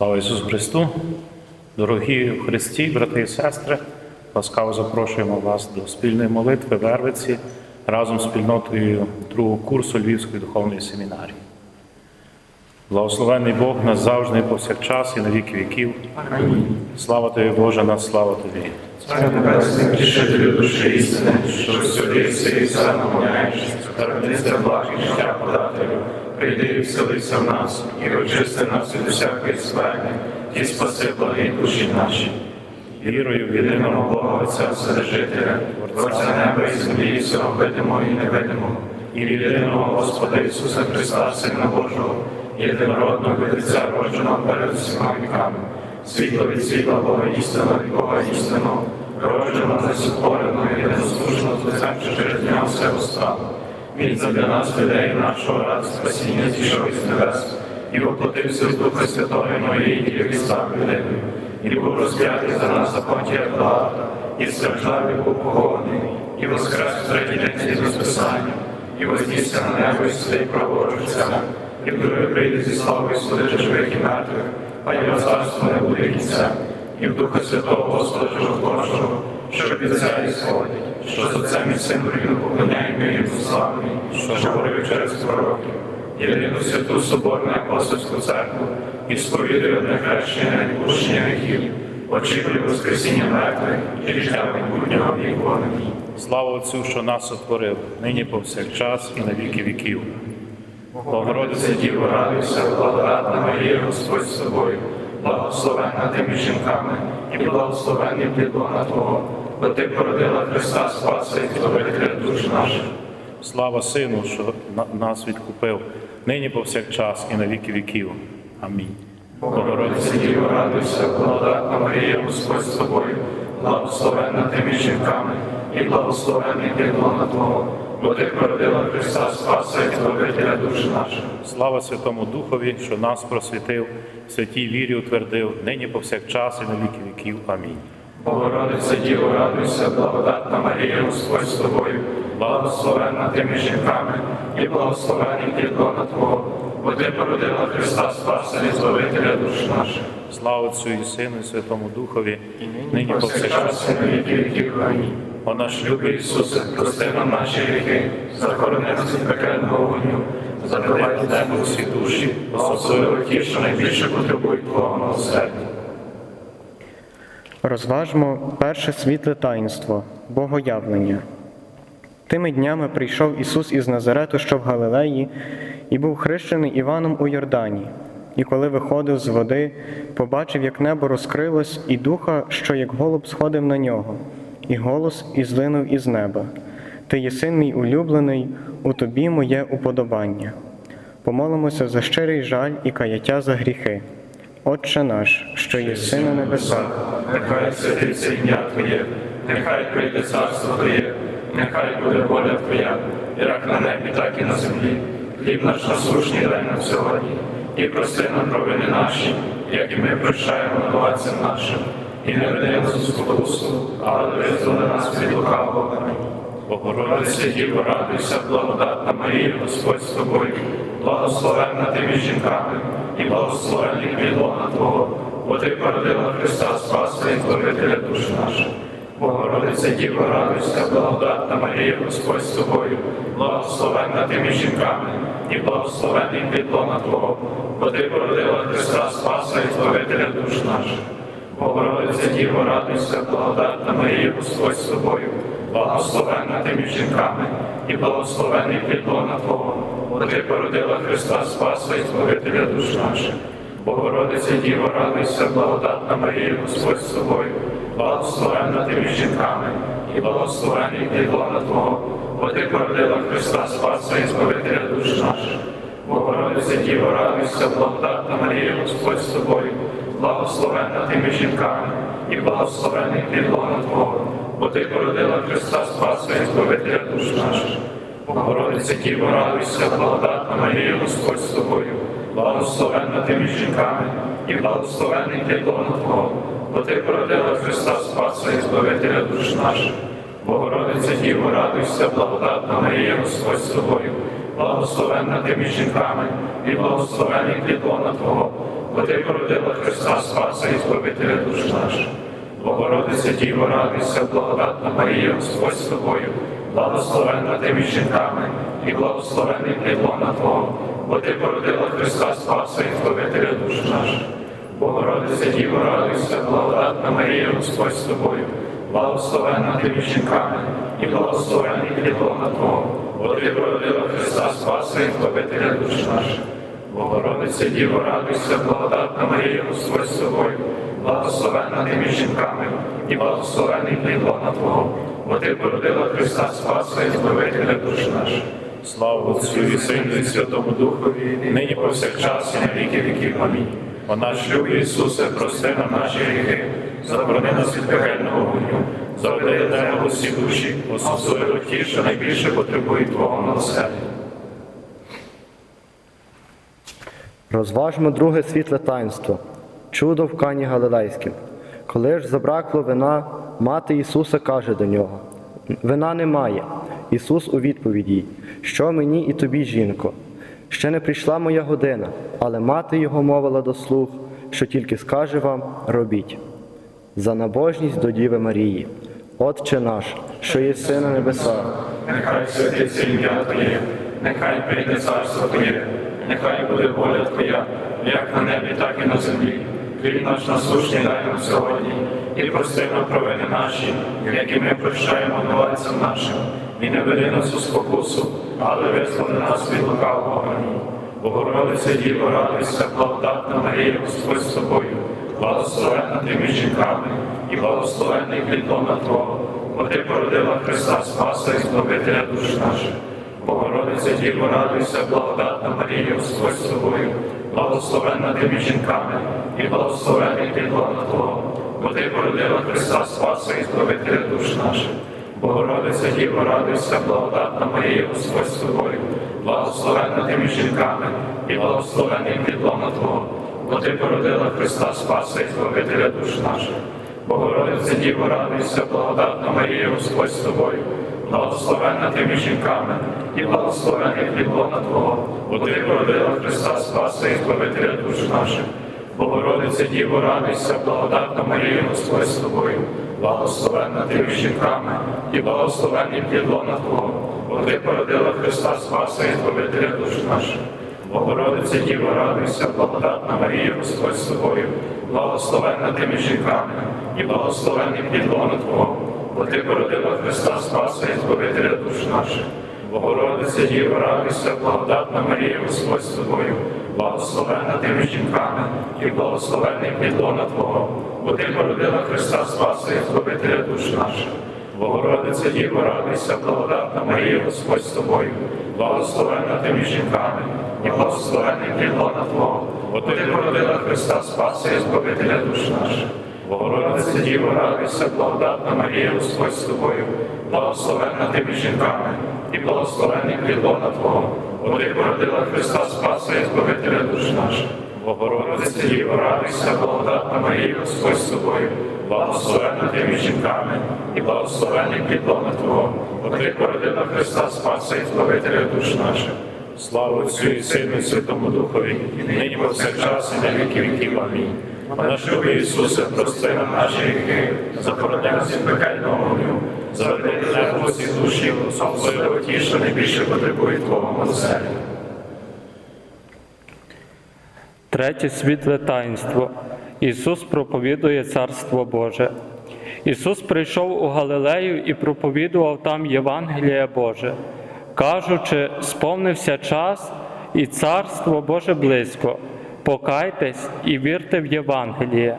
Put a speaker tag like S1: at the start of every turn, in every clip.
S1: Слава Ісусу Христу! Дорогі в Христі, брати і сестри, ласкаво запрошуємо вас до спільної молитви Вервиці разом з спільнотою другого курсу Львівської духовної семінарії. Благословений Бог нас завжди і повсякчас і на віки віків. Слава тобі, Боже, на слава тобі.
S2: Царю Небесний, тішителю душі істини, що всюдився і все намовляєш, скарбниця благ і життя подателю, прийди і вселися в нас, і очисти нас від усякої сверни, і спаси благі душі наші. Вірою в єдиного Бога Отця Вседержителя, Творця неба і землі, всього видимого і невидимого, і в єдиного Господа Ісуса Христа, Сина Божого, єдинородного від Отця родженого перед усіма віками, світло від світла Бога істинного від Бога істинного, родженого, несотвореного, єдиносушного з лицем, через нього все постало. Він задля нас, людей нашого ради спасіння зійшов із небес, і воплотився з Духа Святого Марії, і став людиною, і був розп'ятий за нас понтія Пилата, і страждав, і був похований, і воскрес в третій день зі Списання, і вознісся на небо і сидить праворуч і вдруге прийде зі славою судити живих і мертвих, а його царство не буде кінця, і в Духа Святого Господа Животворчого, що від сходить, що з Отцем і Сином рівно поклоняємо їм славний, що говорив через пророків. Єдину святу Соборну апостольську церкву і сповідує одне хрещення на відпущення гріхів, очікує Воскресіння мертвих і життя майбутнього віку.
S1: Слава Отцю, що нас сотворив, нині повсякчас і на віки віків.
S2: Богородиця Діво, радуйся, благодатна Марія, Господь з тобою, благословенна тими жінками, і благословенний плідлона Твого, бо Ти породила Христа Спаса і Збавителя душ наших.
S1: Слава Сину, що нас відкупив, нині повсякчас і на віки віків. Амінь.
S2: Богородиця Діво, радуйся, благодатна Марія, Господь з тобою, благословенна тими жінками, і благословенний плідлона Твого, бо Ти породила Христа Спаса і Збавителя душ наших.
S1: Слава Святому Духові, що нас просвітив, святій вірі утвердив, нині повсякчас і на віки віків. Амінь.
S2: Богородиця Діво, радуйся, благодатна Марія, Господь з тобою, благословенна тими жінками, і благословенний плідлона Твого, бо Ти породила Христа Спаса і Збавителя душ наших.
S1: Слава Отцю і Сину, і Святому Духові, нині повсякчас.
S2: І на віки віків. Амінь.
S1: О наш
S2: Любий Ісусе, прости нам наші гріхи, захорони нас від пекельного вогню, забивай небо всі душі, особливо ті, що найбільше потребують Твого милосердя.
S3: Розважмо перше світле таїнство Богоявлення. Тими днями прийшов Ісус із Назарету, що в Галилеї, і був хрещений Іваном у Йордані. І коли виходив з води, побачив, як небо розкрилось, і духа, що як голуб сходив на нього, і голос ізлинув із неба. Ти є син мій улюблений, у тобі моє уподобання. Помолимося за щирий жаль і каяття за гріхи. Отче наш, що єси на небесах.
S2: Нехай святиться ім'я Твоє, нехай прийде царство Твоє, нехай буде воля Твоя, як на небі, так і на землі. Хліб наш насущний дай нам сьогодні, і прости нам провини наші, як і ми прощаємо винуватцям нашим. І не веди нас у спокусу, але визволи нас від лукавого. Богородиця Діво, радуйся, благодатна Марія, Господь з тобою, благословенна ти між жінками, і благословенний підлога Твого, бо ти породила Христа Спаса і Збавителя душ наших. Богородиця Діво, радуйся, благодатна Марія, Господь з тобою, благословенна ти між жінками, і благословенний підлога Твого, бо ти породила Христа Спаса і Збавителя душ наших. Богородиця Діво, радуйся, благодатна Марія, Господь з тобою, благословенна ти між жінками, і благословений підлона Твого, бо ти породила Христа Спаса і Збавителя душ наших. Богородиця Діво, радуйся, благодатна Марія, Господь з тобою, благословенна ти між жінками, і благословений підлона Твого, бо ти породила Христа Спаса і Збавителя душ наших. Богородиця Діво, радуйся, благодатна Марія, Господь з тобою, благословенна ти між жінками, і благословений підлона Твого, бо ти породила Христа Спаса і Збавителя душ наших. Богородиця Діво, радуйся, благодатна Марія, Господь з тобою, благословенна ти між жінками, і благословений підлона Твого, бо ти породила Христа Спаса і Збавителя душ наших. Богородиця Діво, радуйся, благодатна Марія, Господь з тобою, благословенна ти між жінками, і благословений плід лона Твого, бо ти породила Христа Спаса і Збавителя душ наших. Богородиця Діво, радуйся, благодатна Марія, Господь з тобою, благословенна ти між жінками, і благословений плід лона Твого, бо ти породила Христа Спаса і Збавителя душ наших. Богородиця Діво, радуйся, благодатна Марія, Господь з тобою, благословенна ти між жінками, і благословений плід лона Твого, бо ти породила Христа Спаса і Збавителя душ наших. Богородиця Діво, радуйся, благодатна Марія, Господь з тобою, благословенна ти між жінками, і благословений плід лона Твого, бо ти породила Христа Спаса і Збавителя душ наших.
S1: Слава Отцю і Сину і Святому Духові, нині повсякчас і на віки віків. Амінь. О наш любий Ісусе, прости нам наші гріхи, заборони нас від пекельного вогню, заведи неба усі душі, особливо ті, що найбільше потребують Твого милосердя.
S4: Розважмо друге світле таїнство, чудо в Кані Галилейськім. Коли ж забракло вина, мати Ісуса каже до нього: Вина немає. Ісус у відповідь їй, що мені і тобі, жінко? Ще не прийшла моя година, але мати його мовила до слуг, що тільки скаже вам, робіть. За набожність до Діви Марії, Отче наш, що є на небесах.
S2: Нехай святиться ім'я Твоє, нехай прийде царство Твоє, нехай буде воля Твоя, як на небі, так і на землі. Хліб наш насущний дай нам сьогодні, і прости нам провини наші, які ми прощаємо винуватцям нашим, і не веди нас у спокусу, але визволи нас від лукавого. Амінь. Богородиця Діво, радуйся, благодатна Марія, Господь з тобою, благословенна ти між жінками, і благословенний плід лона Твого, бо ти породила Христа Спаса і Збавителя душ наших. Богородиця Діво, радуйся, благодатна Марія, Господь з тобою, благословенна ти між жінками, і благословенний плід лона Твого, бо ти породила Христа Спаса і Збавителя душ наших. Богородиця Діво, радуйся, благодатна Марія, Господь з тобою, благословенна ти між жінками, і благословений плід лона Твого, бо ти породила Христа Спаса і Збавителя душ наших. Богородиця Діво, радуйся, благодатна Марія, Господь з тобою, благословенна ти між жінками, і благословений плід лона Твого, бо ти породила Христа Спаса і Збавителя душ наших. Богородиця Діво, радуйся, благодатна Марія, Господь з тобою, благословенна ти між жінками, і благословений плід лона Твого, бо ти породила Христа Спаса і Збавителя душ наших. Богородиця Діво, радуйся, благодатна Марія, Господь з тобою, благословенна ти між жінками, і благословений плід лона Твого, бо ти породила Христа Спаса і Збавителя душ наших. Богородиця Діво, радуйся, благодатна Марія, Господь з тобою, благословенна ти між жінками, і благословений плід лона Твого, бо ти породила Христа Спаса і Збавителя душ наших. Богородиця Діво, радуйся, благодатна Марія, Господь з тобою, благословенна ти між жінками, і благословений плід лона Твого, бо ти породила Христа Спаса і Збавителя душ наших. Богородиця Діво, радуйся, благодатна Марія, Господь з тобою, благословенна ти між жінками, і благословений плідлона Твого, бо ти породила Христа Спаса і Збавителя душ наших. Богородиця Діво, радуйся, благодатна Марія, Господь з тобою, благословенна ти між жінками, і благословений плід лона Твого, бо ти породила Христа Спаса і Збавителя душ наших. Слава Отцю і Сину і Святому Духові, і нині повсякчас і на віки віків. Амінь. Наш любий Ісусе, прости нам наші гріхи, захорони нас від пекельного вогню, заведи неба усі душі, особливо ті, що найбільше потребують Твого милосердя.
S5: Третє світле таїнство. Ісус проповідує Царство Боже. Ісус прийшов у Галилею і проповідував там Євангеліє Боже, кажучи, сповнився час, і Царство Боже близько. Покайтесь і вірте в Євангеліє.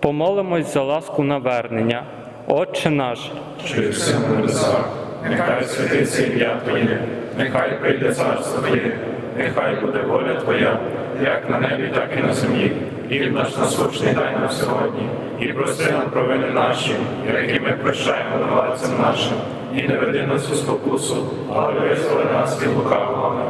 S5: Помолимось за ласку навернення. Отче наш,
S2: що на небесах, нехай святиться ім'я Твоє, нехай прийде царство Твоє, нехай буде воля Твоя, як на небі, так і на землі. Хліб наш насущний дай нам сьогодні, і прости нам провини наші, які ми прощаємо винуватцям нашим, і не веди нас у спокусу, але визволи нас від лукавого.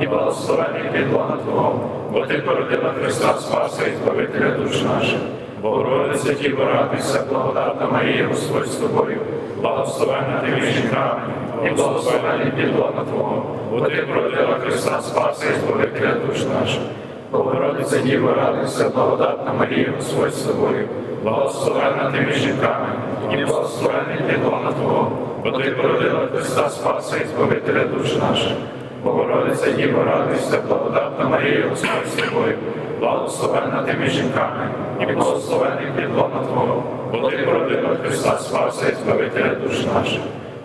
S2: і благословенний підлога Твого, бо ти породила Христа Спаса і Збавителя душ наших. Богородице Діво, радуйся, благодатна Марія, Господь з тобою, благословенна ти між жінками, і благословенний підлога Твого, бо ти породила Христа Спаса і Збавителя душ наших. Богородице Діво, радуйся, благодатна Марія, Господь з тобою, благословенна ти між жінками, і благословенний підлога Твого, бо ти породила Христа Спаса і Збавителя душ наших. Богородице Діво, радуйся, благодатна Марія, Господь з тобою, благословенна ти між жінками, і благословенний підлона Твого, бо ти породила Христа Спаса і Збавителя душ наших.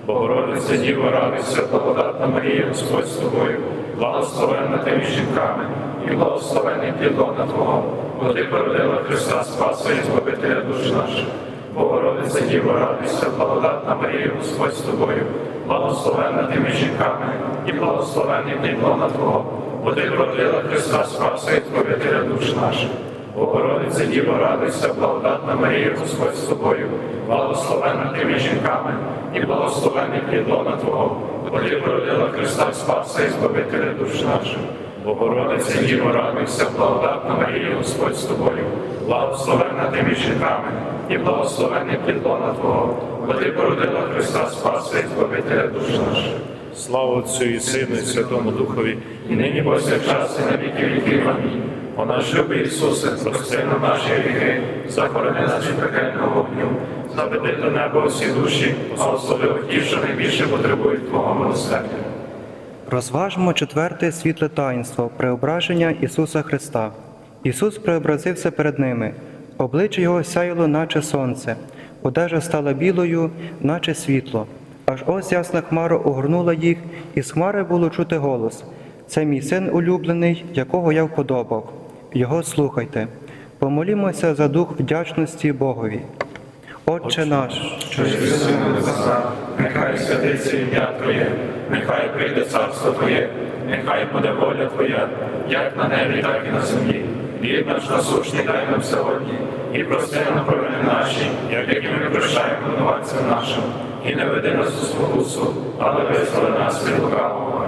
S2: Богородице Діво, радуйся, благодатна Марія, Господь з тобою, благословенна ти між жінками, і благословенний підлона Твого, бо ти породила Христа Спаса і Збавителя душ наших. Богородице Діво, радуйся, благодатна Марія, Господь з тобою, благословенна ти між жінками, і благословенний підлона Твого, бо ти породила Христа Спаса і Збавителя душ наших. Богородице Діво, радуйся, благодатна Марія, Господь з тобою, благословенна ти між жінками, і благословенний підлона Твого, бо ти породила Христа Спаса і Збавителя душ наших. Богородице Діво, радуйся, благодатна Марія, Господь з тобою, благословенна ти між жінками, і благословенний підлона Твого, бо ти породила Христа Спаса і Збавителя душ наших.
S1: Слава Отцю і Сину, і Святому Духові,
S2: І нині повсякчас і на віки віків. Амінь. О наш любий Ісусе, прости нам наші гріхи, захорони нас від пекельного вогню, заведи до неба усі душі, а особливо ті, що найбільше потребують Твого милосердя.
S3: Розважмо четверте світле таїнство преображення Ісуса Христа. Ісус преобразився перед ними, обличчя Його сяяло, наче сонце, одежа стала білою, наче світло. Аж ось ясна хмара огорнула їх, і з хмари було чути голос. Це мій син улюблений, якого я вподобав. Його слухайте. Помолімося за дух вдячності Богові. Отче наш, що
S2: Ісусе на небесах, нехай святиться ім'я Твоє, нехай прийде царство Твоє, нехай буде воля Твоя, як на небі, так і на землі. Хліб наш насущний дай нам сьогодні, і прости нам провини наші, як і ми прощаємо винуватцям нашим, і не веди нас у спокусу, але визволи нас від лукавого.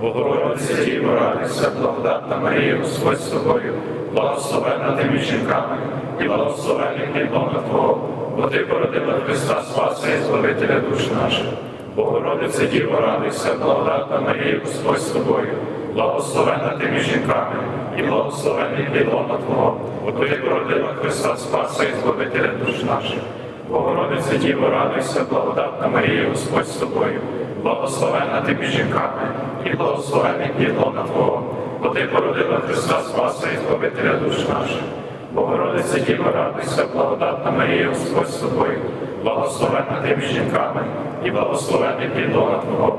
S2: Богородиця Діво, радуйся, благодатна Марія, Господь з тобою, благословенна ти жінками, і благословенний підлона Твого, бо ти породила Христа Спаса і Збавителя душ наших. Богородиця Діво, радуйся, благодатна Марія, Господь з тобою, благословенна ти між жінками, і благословенний підлона Твого, бо ти породила Христа Спаса і Збавителя душ наших. Богородиця Діво, радуйся, благодатна Марія, Господь з тобою, благословенна ти між жінками, і благословенний підлона Твого, бо ти породила Христа Спаса і Збавителя душ наших. Богородиця Діво, радуйся, благодатна Марія, Господь з тобою, благословенна ти між жінками, і благословенний підлона Твого,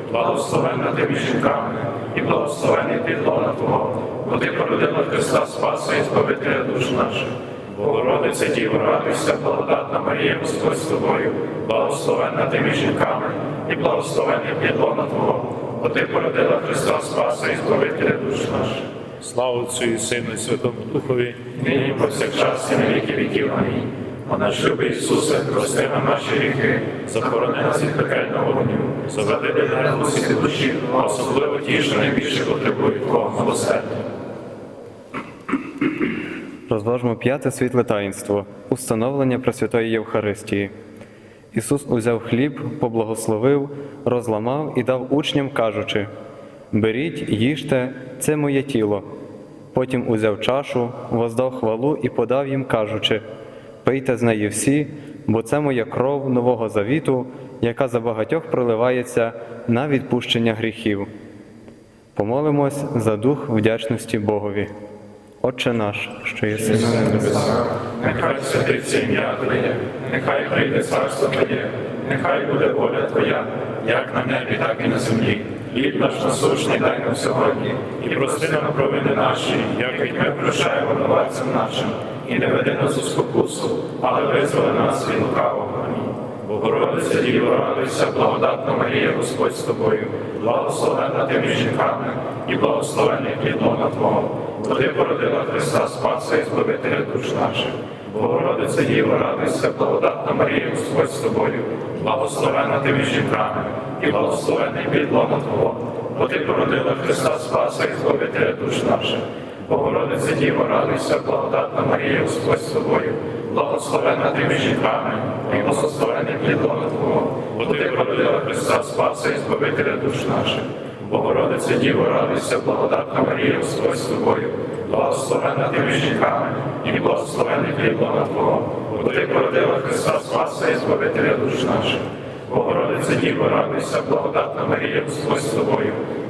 S2: благословенна ти між жінками, і благословенний підлона Твого, бо ти породила Христа Спаса і Збавителя душ наших. Богородиця Діво, радуйся, благодатна Марія, Господь з тобою, благословенна ти між жінками, і благословенний підлона Твого, бо ти породила Христа Спаса і Збавителя душ наших.
S1: слава Отцю і Сину, і Святому Духові,
S2: Нині повсякчас і на віки віків. Амінь. Наш любий Ісусе, прости нам наші гріхи, захорони нас від пекельного вогню, заведи до неба усі душі, особливо ті, що найбільше потребують Твого милосердя.
S3: Розважмо п'яте світле таїнство установлення Пресвятої Євхаристії. Ісус узяв хліб, поблагословив, розламав і дав учням, кажучи: Беріть, їжте, це моє тіло. Потім узяв чашу, воздав хвалу і подав їм, кажучи: Пийте з неї всі, бо це моя кров нового завіту, яка за багатьох проливається на відпущення гріхів. Помолимось за дух вдячності Богові. Отче наш, що єси на небесах,
S2: Нехай святиться ім'я Твоє, нехай прийде царство Твоє, нехай буде воля Твоя, як на небі, так і на землі. Хліб наш насущний дай нам сьогодні, і прости нам провини наші, як і ми прощаємо винуватцям нашим, і не веди нас у спокусу, але визволи нас від лукавого. Амінь. Богородиця Діво, радуйся, благодатна Марія, Господь з тобою, благословенна ти між жінками, і благословенний плід лона Твого, бо ти породила Христа Спаса і Збавителя душ наших. Богородиця Діво, радуйся, благодатна Марія, Господь з тобою, благословенна ти між жінками, і благословенний плід лона Твого, бо ти породила Христа Спаса і Збавителя душ наших. Богородиця Діво, радуйся, благодатна Марія, Господь з тобою, благословенна ти між жінками, і благословений плід Твого, бо ти породила Христа Спаса і Збавителя душ наших. Богородиця Діво, радуйся, благодатна Марія, Господь з тобою, благословенна ти між жінками, і благословений плід лона Твого, бо ти породила Христа Спаса і Збавителя душ наших. Богородиця Діво, радуйся, благодатна Марія, Господь з тобою,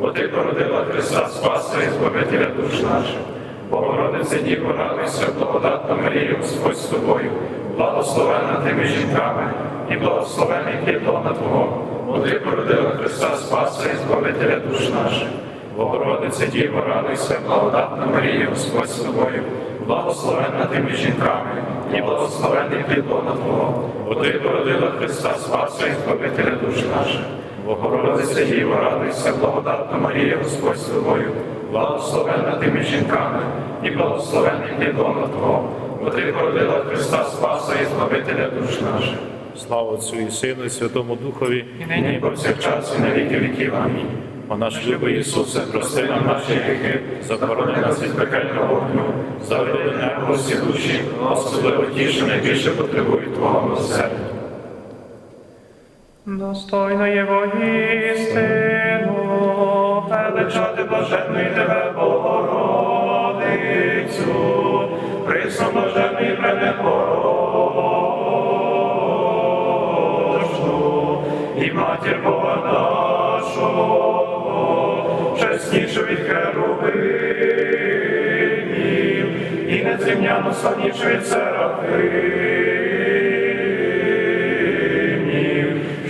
S2: бо ти породила Христа Спаса і Збавителя душ наших. Богородиця Діво, радуйся, благодатна Марія, Господь з тобою, благословенна ти між жінками, і благословений плід лона Твого, бо ти породила Христа Спаса і Збавителя душ наших. Богородиця Діво, радуйся, благодатна Марія, Господь з тобою, благословенна ти між жінками, і благословений плід лона Твого, бо ти породила Христа Спаса і Збавителя душ наших. Богородиця Діво, радуйся, благодатна Марія, Господь з тобою, благословенна ти між жінками, і благословений плід лона Твого, бо ти породила Христа Спаса і Збавителя душ наших.
S1: Слава Отцю і Сину, і Святому Духові.
S2: І нині повсякчас і на віки віків. Амінь.
S1: О наш
S2: Любий Ісусе, прости нам наші гріхи, захорони нас від пекельного вогню, заведи небо всі душі, особливо ті, що найбільше потребують Твого милосердя.
S6: Достойно є воістину, величати блаженної тебе, Богородицю, присно блаженної пренепорочну, і матір Бога нашого, чеснішу від херувимів, і незрівняно славнішу від серафимів,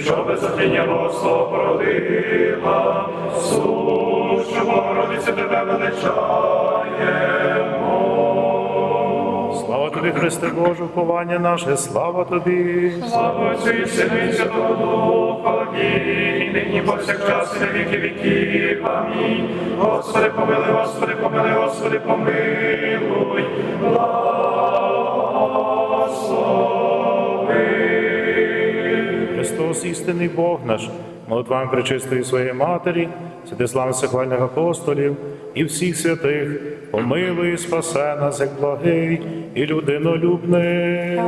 S6: що безотління Богослова породила, сушу Богородиця тебе величаємо.
S1: Слава тобі, Христе Боже, ховання наше, слава тобі.
S6: Слава Отцю і Сину і Святого Духові, і нині повсякчас і на віки віків. Амінь. Господи, помилуй, Господи, помилуй, Господи, помилуй. Благослови.
S1: Христос, істинний Бог наш, молитвами причистої своєї Матері, Святислава сихвальних апостолів і всіх святих, помилуй і спасе нас, як благий і людинолюбний.